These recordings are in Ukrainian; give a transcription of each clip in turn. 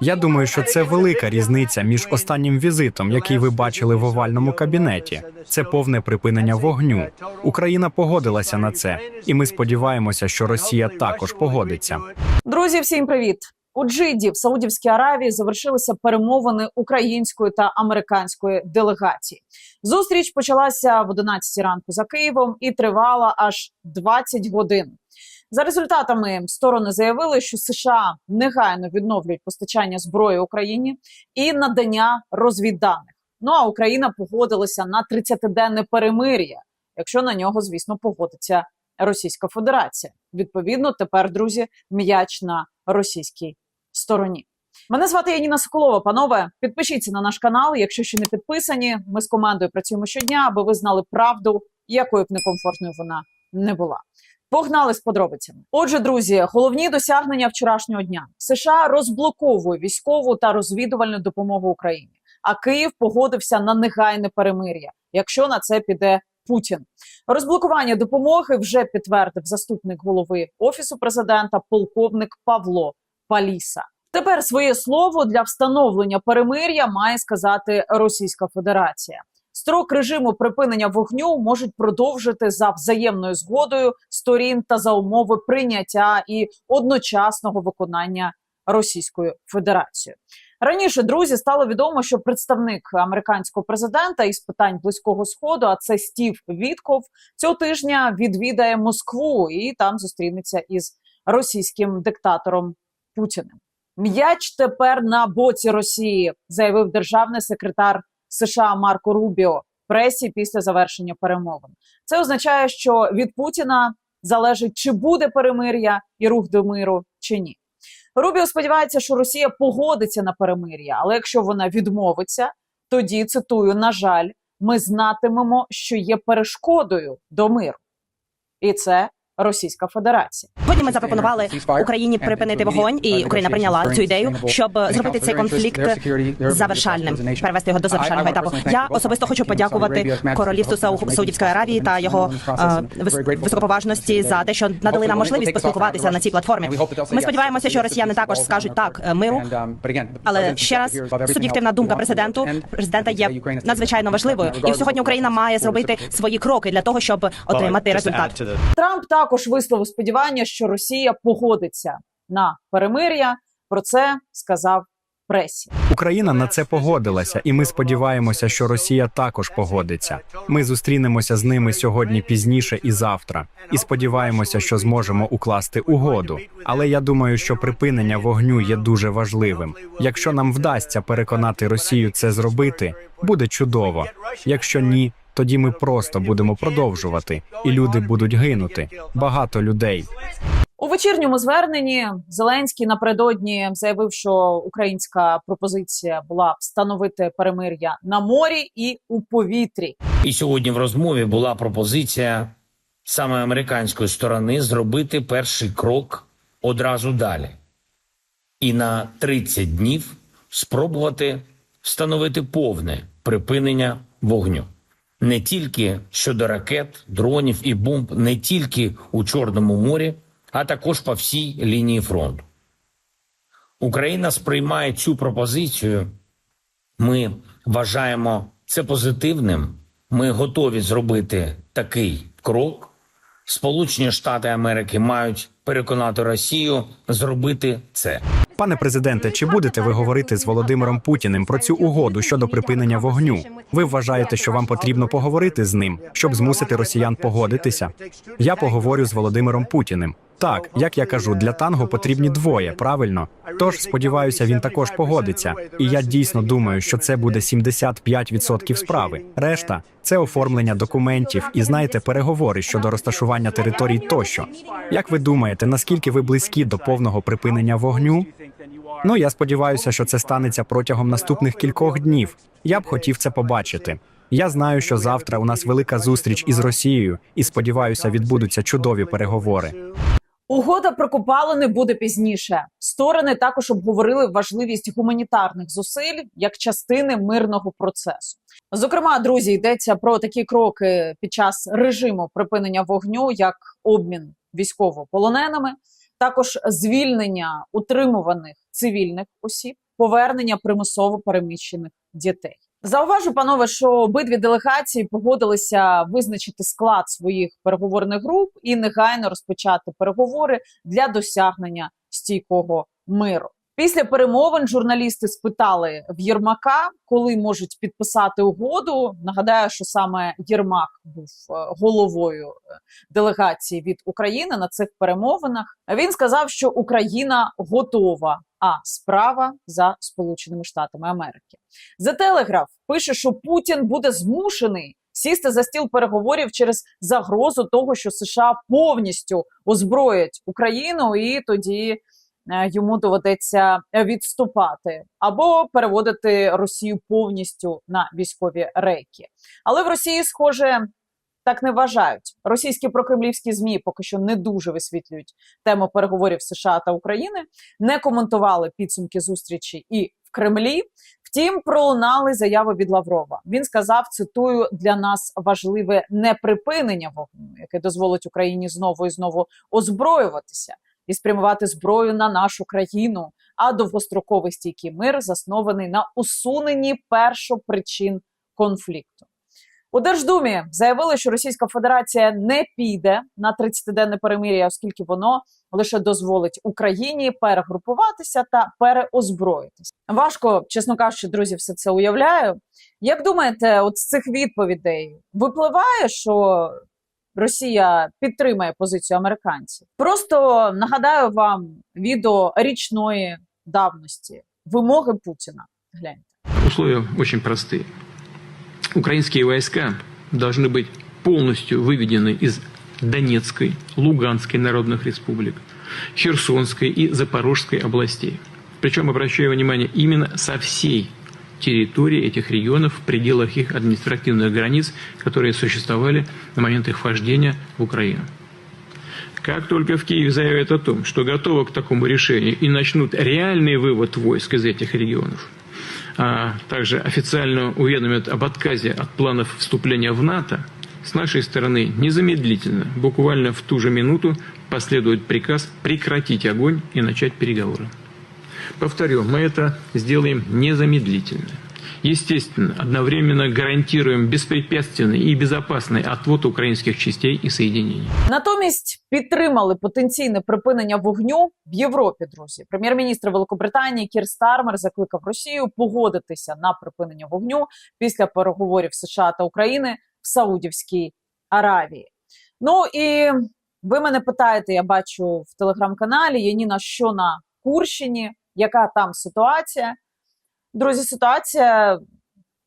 Я думаю, що це велика різниця між останнім візитом, який ви бачили в овальному кабінеті. Це повне припинення вогню. Україна погодилася на це, і ми сподіваємося, що Росія також погодиться. Друзі, всім привіт! У Джиді в Саудівській Аравії завершилися перемовини української та американської делегації. Зустріч почалася в 11 ранку за Києвом і тривала аж 20 годин. За результатами сторони заявили, що США негайно відновлюють постачання зброї Україні і надання розвідданих. Ну а Україна погодилася на 30-денне перемир'я, якщо на нього, звісно, погодиться Російська Федерація. Відповідно, тепер, друзі, м'яч на російській стороні. Мене звати Яніна Соколова. Панове, підпишіться на наш канал, якщо ще не підписані. Ми з командою працюємо щодня, аби ви знали правду, якою б некомфортною вона не була. Погнали з подробицями. Отже, друзі, головні досягнення вчорашнього дня: США розблоковує військову та розвідувальну допомогу Україні. А Київ погодився на негайне перемир'я, якщо на це піде Путін. Розблокування допомоги вже підтвердив заступник голови офісу президента, полковник Павло Паліса. Тепер своє слово для встановлення перемир'я має сказати Російська Федерація. Строк режиму припинення вогню можуть продовжити за взаємною згодою сторін та за умови прийняття і одночасного виконання Російською Федерацією. Раніше друзі стало відомо, що представник американського президента із питань близького сходу, а це Стів Вітков, цього тижня відвідає Москву і там зустрінеться із російським диктатором Путіним. М'яч тепер на боці Росії, заявив державний секретар США Марко Рубіо пресі після завершення перемовин. Це означає, що від Путіна залежить, чи буде перемир'я і рух до миру, чи ні. Рубіо сподівається, що Росія погодиться на перемир'я, але якщо вона відмовиться, тоді цитую: на жаль, ми знатимемо, що є перешкодою до миру, і це Російська Федерація. Сьогодні ми запропонували Україні припинити вогонь, і Україна прийняла цю ідею, щоб зробити цей конфлікт завершальним, перевести його до завершального етапу. Я особисто хочу подякувати королівству Сау- Саудівської Аравії та його е, високоповажності за те, що надали нам можливість поспілкуватися на цій платформі. Ми сподіваємося, що росіяни також скажуть так е, миру. Але ще раз суб'єктивна думка президенту президента є надзвичайно важливою, і сьогодні Україна має зробити свої кроки для того, щоб отримати результат. Трамп також висловив сподівання, що Росія погодиться на перемир'я. Про це сказав пресі. Україна на це погодилася, і ми сподіваємося, що Росія також погодиться. Ми зустрінемося з ними сьогодні пізніше і завтра, і сподіваємося, що зможемо укласти угоду. Але я думаю, що припинення вогню є дуже важливим. Якщо нам вдасться переконати Росію це зробити, буде чудово. Якщо ні, тоді ми просто будемо продовжувати, і люди будуть гинути. Багато людей. У вечірньому зверненні Зеленський напередодні заявив, що українська пропозиція була встановити перемир'я на морі і у повітрі. І сьогодні в розмові була пропозиція саме американської сторони зробити перший крок одразу далі, і на 30 днів спробувати встановити повне припинення вогню. Не тільки щодо ракет, дронів і бомб, не тільки у Чорному морі, а також по всій лінії фронту. Україна сприймає цю пропозицію. Ми вважаємо це позитивним. Ми готові зробити такий крок. Сполучені Штати Америки мають переконати Росію зробити це. Пане президенте, чи будете ви говорити з Володимиром Путіним про цю угоду щодо припинення вогню? Ви вважаєте, що вам потрібно поговорити з ним, щоб змусити росіян погодитися? Я поговорю з Володимиром Путіним. Так, як я кажу, для танго потрібні двоє, правильно? Тож сподіваюся, він також погодиться. І я дійсно думаю, що це буде 75% справи. Решта це оформлення документів і знаєте, переговори щодо розташування територій тощо. Як ви думаєте, наскільки ви близькі до повного припинення вогню? Ну я сподіваюся, що це станеться протягом наступних кількох днів. Я б хотів це побачити. Я знаю, що завтра у нас велика зустріч із Росією, і сподіваюся, відбудуться чудові переговори. Угода про копалини буде пізніше. Сторони також обговорили важливість гуманітарних зусиль як частини мирного процесу. Зокрема, друзі, йдеться про такі кроки під час режиму припинення вогню, як обмін військовополоненими, також звільнення утримуваних цивільних осіб, повернення примусово переміщених дітей. Зауважу, панове, що обидві делегації погодилися визначити склад своїх переговорних груп і негайно розпочати переговори для досягнення стійкого миру. Після перемовин журналісти спитали в Єрмака, коли можуть підписати угоду. Нагадаю, що саме Єрмак був е, головою е, делегації від України на цих перемовинах. Він сказав, що Україна готова, а справа за Сполученими Штатами Америки. The Telegraph пише, що Путін буде змушений сісти за стіл переговорів через загрозу того, що США повністю озброять Україну, і тоді йому доведеться відступати або переводити Росію повністю на військові рейки. Але в Росії, схоже, так не вважають. Російські прокремлівські змі поки що не дуже висвітлюють тему переговорів США та України, не коментували підсумки зустрічі і в Кремлі. Втім, пролунали заяви від Лаврова. Він сказав: цитую: для нас важливе не припинення вогню, яке дозволить Україні знову і знову озброюватися і спрямувати зброю на нашу країну. А довгостроковий стійкий мир заснований на усуненні першопричин конфлікту. У Держдумі заявили, що Російська Федерація не піде на 30-денне перемир'я, оскільки воно лише дозволить Україні перегрупуватися та переозброїтися. Важко, чесно кажучи, друзі, все це уявляю. Як думаєте, от з цих відповідей випливає, що Росія підтримає позицію американців? Просто нагадаю вам відео річної давності вимоги Путіна. Гляньте. Условия очень простые. Украинские войска должны быть полностью выведены из Донецкой, Луганской народных республик, Херсонской и Запорожской областей. Причем, обращаю внимание, именно со всей территории этих регионов в пределах их административных границ, которые существовали на момент их вхождения в Украину. Как только в Киеве заявят о том, что готовы к такому решению и начнут реальный вывод войск из этих регионов, а также официально уведомят об отказе от планов вступления в НАТО, с нашей стороны незамедлительно, буквально в ту же минуту, последует приказ прекратить огонь и начать переговоры. Повторю, мы это сделаем незамедлительно. Естественно, одновременно гарантируем беспрепятственный и безопасный отвод украинских частей и соединений. Натомість підтримали потенційне припинення вогню в Європі. Друзі, прем'єр-міністр Великобританії Кір Стармер закликав Росію погодитися на припинення вогню після переговорів США та України в Саудівській Аравії. Ну і ви мене питаєте, я бачу в телеграм-каналі Яніна, що на Курщині, яка там ситуація? Друзі, ситуація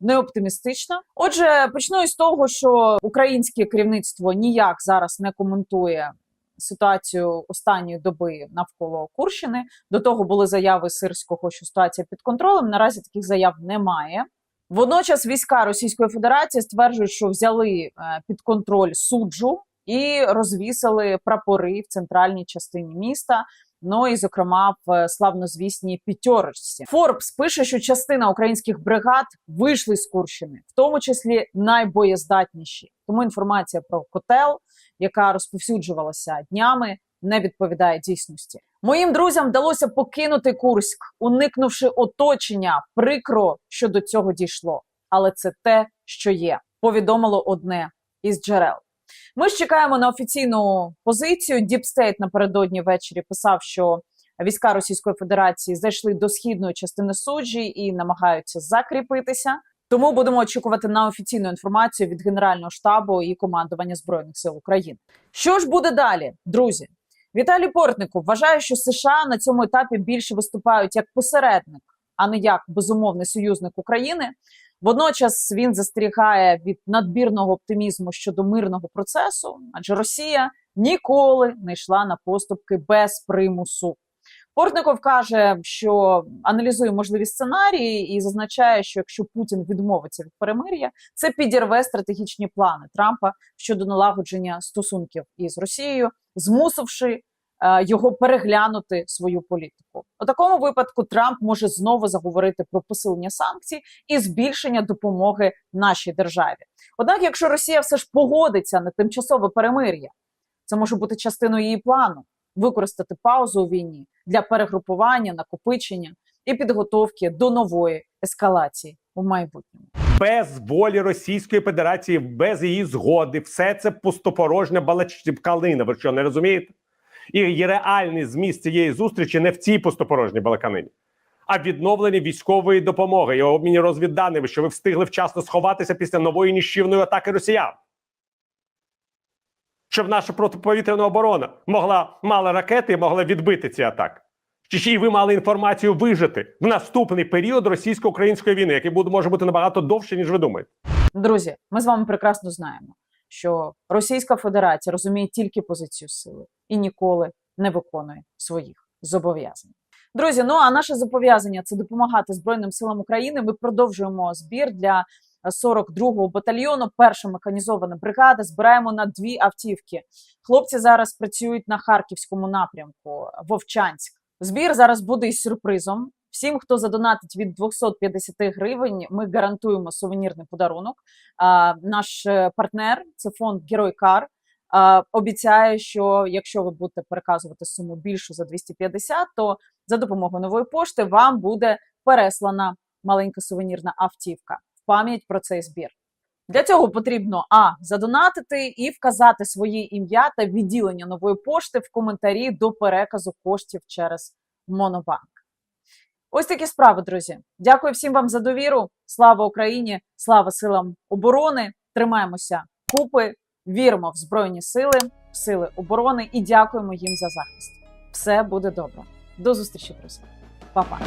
не оптимістична. Отже, почну із того, що українське керівництво ніяк зараз не коментує ситуацію останньої доби навколо Курщини. До того були заяви Сирського, що ситуація під контролем. Наразі таких заяв немає. Водночас війська Російської Федерації стверджують, що взяли е, під контроль суджу і розвісили прапори в центральній частині міста. Ну і зокрема в славнозвісній п'ятерочці. Форбс пише, що частина українських бригад вийшли з Курщини, в тому числі найбоєздатніші. Тому інформація про котел, яка розповсюджувалася днями, не відповідає дійсності. Моїм друзям вдалося покинути Курськ, уникнувши оточення. Прикро, що до цього дійшло, але це те, що є. Повідомило одне із джерел. Ми ж чекаємо на офіційну позицію. Діпстейт напередодні ввечері писав, що війська Російської Федерації зайшли до східної частини суджі і намагаються закріпитися. Тому будемо очікувати на офіційну інформацію від Генерального штабу і командування збройних сил України. Що ж буде далі, друзі? Віталій Портников вважає, що США на цьому етапі більше виступають як посередник, а не як безумовний союзник України. Водночас він застерігає від надбірного оптимізму щодо мирного процесу, адже Росія ніколи не йшла на поступки без примусу. Портников каже, що аналізує можливі сценарії і зазначає, що якщо Путін відмовиться від перемир'я, це підірве стратегічні плани Трампа щодо налагодження стосунків із Росією, змусивши його переглянути свою політику. У такому випадку Трамп може знову заговорити про посилення санкцій і збільшення допомоги нашій державі. Однак, якщо Росія все ж погодиться на тимчасове перемир'я, це може бути частиною її плану використати паузу у війні для перегрупування, накопичення і підготовки до нової ескалації у майбутньому. без волі Російської Федерації, без її згоди, все це пустопорожня балачкалина. Ви що не розумієте? І є реальний зміст цієї зустрічі не в цій пустопорожній балаканині, а в відновленні військової допомоги і обміні розвідданими, що ви встигли вчасно сховатися після нової ніщівної атаки росіян. Щоб наша протиповітряна оборона могла мала ракети і могла відбити ці атаки. Чи ще ви мали інформацію вижити в наступний період російсько-української війни, який буде може бути набагато довше, ніж ви думаєте? Друзі, ми з вами прекрасно знаємо, що Російська Федерація розуміє тільки позицію сили і ніколи не виконує своїх зобов'язань. Друзі, ну а наше зобов'язання це допомагати Збройним силам України. Ми продовжуємо збір для 42-го батальйону. Перша механізована бригада. Збираємо на дві автівки. Хлопці зараз працюють на харківському напрямку Вовчанськ. Збір зараз буде із сюрпризом. Всім, хто задонатить від 250 гривень, ми гарантуємо сувенірний подарунок. А, наш е, партнер, це фонд Герой Кар, обіцяє, що якщо ви будете переказувати суму більшу за 250, то за допомогою нової пошти вам буде переслана маленька сувенірна автівка в пам'ять про цей збір. Для цього потрібно а задонатити і вказати своє ім'я та відділення нової пошти в коментарі до переказу коштів через Монобанк. Ось такі справи, друзі. Дякую всім вам за довіру. Слава Україні! Слава силам оборони! Тримаємося купи, віримо в Збройні сили, в сили оборони і дякуємо їм за захист. Все буде добре. До зустрічі, друзі. Па-па.